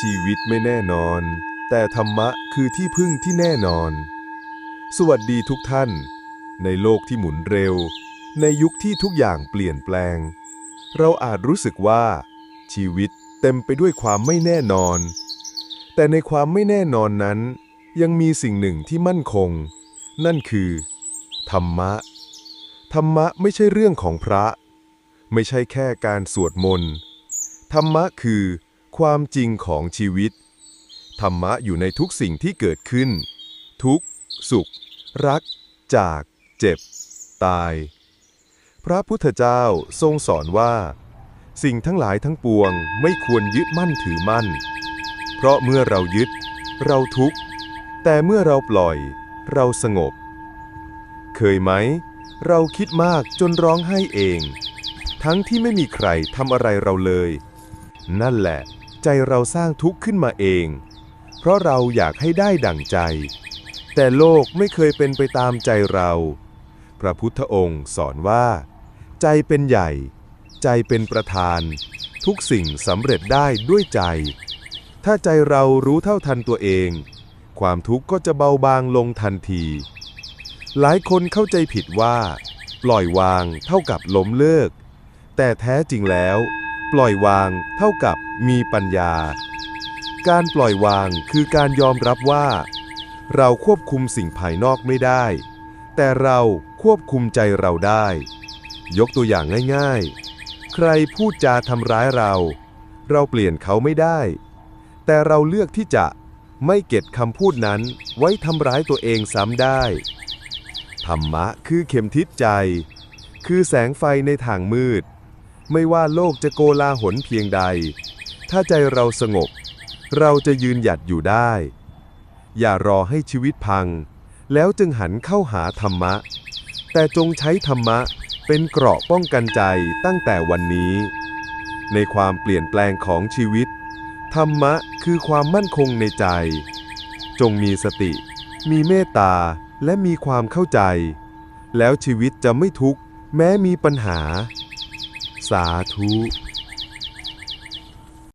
ชีวิตไม่แน่นอน แต่ธรรมะคือที่พึ่งที่แน่นอน สวัสดีทุกท่าน ในโลกที่หมุนเร็ว ในยุคที่ทุกอย่างเปลี่ยนแปลง เราอาจรู้สึกว่า ชีวิตเต็มไปด้วยความไม่แน่นอน แต่ในความไม่แน่นอนนั้น ยังมีสิ่งหนึ่งที่มั่นคง นั่นคือ ธรรมะ ธรรมะไม่ใช่เรื่องของพระ ไม่ใช่แค่การสวดมนต์ธรรมะคือ ความจริงของชีวิต ธรรมะอยู่ในทุกสิ่งที่เกิดขึ้น ทุกสุข รัก จาก เจ็บ ตาย พระพุทธเจ้าทรงสอนว่า สิ่งทั้งหลายทั้งปวงไม่ควรยึดมั่นถือมั่น เพราะเมื่อเรายึด เราทุกข์ แต่เมื่อเราปล่อย เราสงบ เคยไหม เราคิดมากจนร้องไห้เอง ทั้งที่ไม่มีใครทำอะไรเราเลย นั่นแหละ ใจเราสร้างทุกข์ขึ้นมาเอง เพราะเราอยากให้ได้ดั่งใจ แต่โลกไม่เคยเป็นไปตามใจเรา พระพุทธองค์สอนว่า ใจเป็นใหญ่ ใจเป็นประธาน ทุกสิ่งสำเร็จได้ด้วยใจ ถ้าใจเรารู้เท่าทันตัวเอง ความทุกข์ก็จะเบาบางลงทันที หลายคนเข้าใจผิดว่า ปล่อยวางเท่ากับล้มเลิก แต่แท้จริงแล้ว ปล่อยวาง เท่ากับมีปัญญา การปล่อยวางคือการยอมรับว่า เราควบคุมสิ่งภายนอกไม่ได้ แต่เราควบคุมใจเราได้ ยกตัวอย่างง่ายๆ ใครพูดจาทำร้ายเรา เราเปลี่ยนเขาไม่ได้ แต่เราเลือกที่จะไม่เก็บคำพูดนั้นไว้ทำร้ายตัวเองซ้ำได้ ธรรมะคือเข็มทิศใจ คือแสงไฟในทางมืด ไม่ว่าโลกจะโกลาหลเพียงใด ถ้าใจเราสงบ เราจะยืนหยัดอยู่ได้ อย่ารอให้ชีวิตพัง แล้วจึงหันเข้าหาธรรมะ แต่จงใช้ธรรมะเป็นเกราะป้องกันใจตั้งแต่วันนี้ ในความเปลี่ยนแปลงของชีวิต ธรรมะคือความมั่นคงในใจ จงมีสติ มีเมตตาและมีความเข้าใจ แล้วชีวิตจะไม่ทุกข์แม้มีปัญหา สาธุ